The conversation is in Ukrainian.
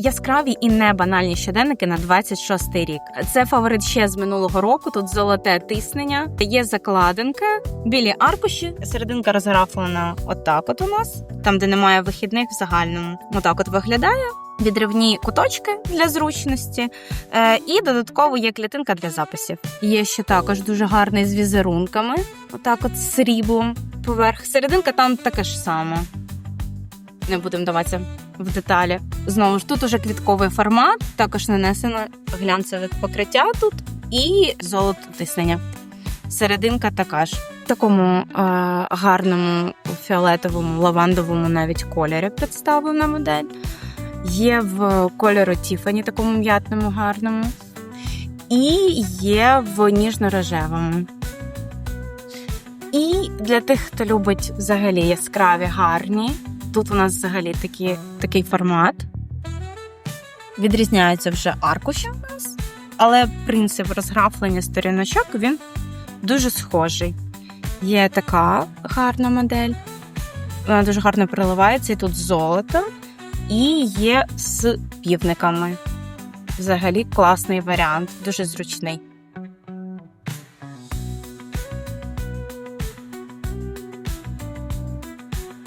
яскраві і не банальні щоденники на 26 рік. Це фаворит ще з минулого року. Тут золоте тиснення, є закладинка, білі аркуші. Серединка розграфлена отак. От у нас, там, де немає вихідних в загальному. Отак от виглядає. Відривні куточки для зручності, е, і додатково є клітинка для записів. Є ще також дуже гарний з візерунками, отак, от з сріблом поверх. Серединка там таке ж саме. Не будемо даватися в деталі. Знову ж тут уже квітковий формат, також нанесено глянцеве покриття тут і золото тиснення. Серединка така ж. В такому е, гарному фіолетовому, лавандовому навіть кольорі представлена модель. Є в кольору Тіфані, такому м'ятному гарному. І є в ніжно-рожевому. І для тих, хто любить взагалі яскраві, гарні. Тут у нас взагалі такі, такий формат. Відрізняються вже аркуші у нас, але принцип розграфлення сторіночок він дуже схожий. Є така гарна модель. Вона дуже гарно переливається, і тут золото, і є з півниками. Взагалі класний варіант, дуже зручний.